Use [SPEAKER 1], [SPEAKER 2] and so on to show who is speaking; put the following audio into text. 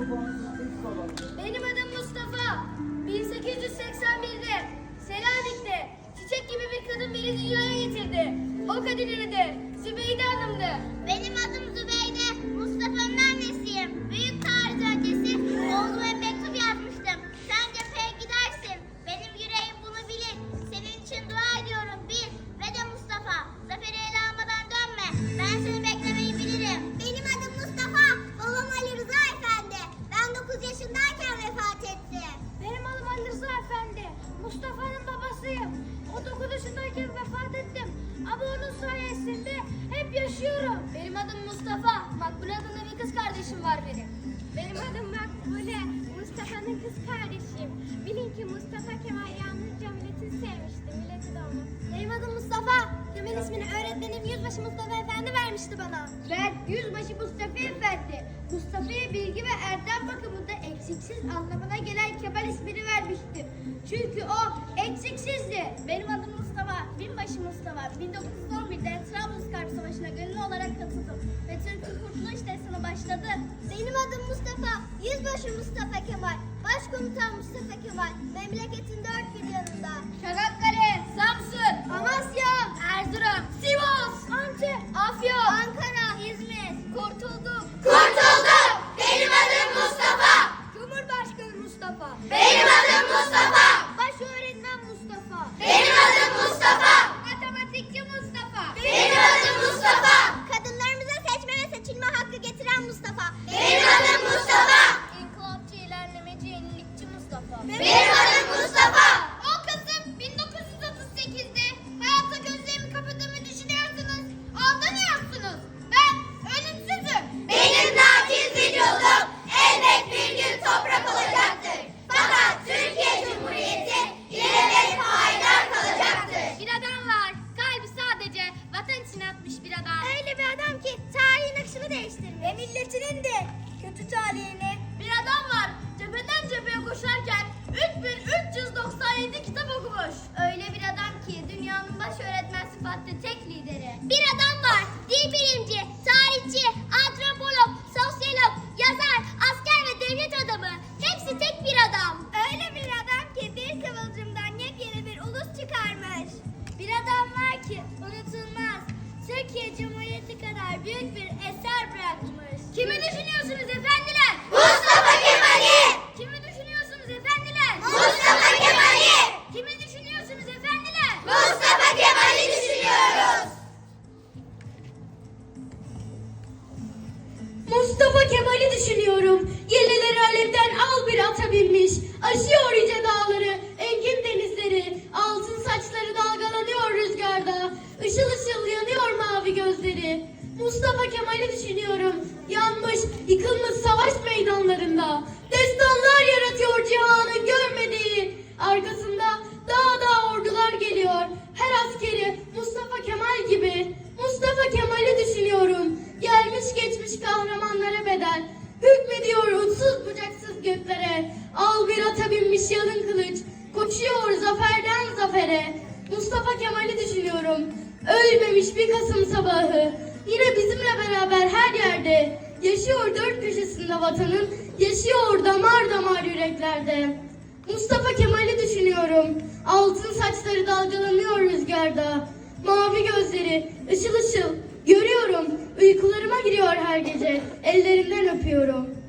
[SPEAKER 1] Benim adım Mustafa. 1881'de Selanik'te çiçek gibi bir kadın beni dünyaya getirdi. O kadının adı Zübeyde Hanım'dı. O 9 yaşındayken vefat ettim. Ama onun sayesinde hep yaşıyorum. Benim adım Mustafa. Makbule adında bir kız kardeşim var benim.
[SPEAKER 2] Benim adım Makbule. Mustafa'nın kız kardeşiyim. Bilin ki Mustafa Kemal yalnızca milletini sevmişti. Milleti de.
[SPEAKER 1] Benim adım Mustafa. Kemal ismini öğretmenim Yüzbaşı Mustafa Efendi vermişti bana. Ben Yüzbaşı Mustafa Efendi. Mustafa'ya bilgi ve erdem bakımında eksiksiz anlamına gelen Kemal ismini vermiştim. Çünkü o eksiksizdi.
[SPEAKER 3] Benim katıldım ve Türk'ün kurtuluş destanı başladı. Benim adım Mustafa, yüzbaşı Mustafa Kemal, başkomutan Mustafa Kemal, memleketin dört bir yanında.
[SPEAKER 1] Çanakkale,
[SPEAKER 3] değiştirmiş.
[SPEAKER 1] Ve milletinin de kötü talihini. Bir adam var
[SPEAKER 3] Mustafa Kemal'i
[SPEAKER 4] düşünüyorum. Yelleleri alevden al bir ata binmiş. Aşıyor yüce dağları, engin denizleri. Altın saçları dalgalanıyor rüzgarda. Işıl ışıl yanıyor mavi gözleri. Mustafa Kemal'i düşünüyorum. Yanmış, yıkılmış savaş meydanlarında. Bucaksız göklere. Al bir ata binmiş yalın kılıç. Koşuyor zaferden zafere. Mustafa Kemal'i düşünüyorum. Ölmemiş bir Kasım sabahı. Yine bizimle beraber her yerde. Yaşıyor dört köşesinde vatanın. Yaşıyor damar damar yüreklerde. Mustafa Kemal'i düşünüyorum. Altın saçları dalgalanıyor rüzgarda. Mavi gözleri ışıl ışıl görüyorum. Uykularıma giriyor her gece. Ellerinden öpüyorum.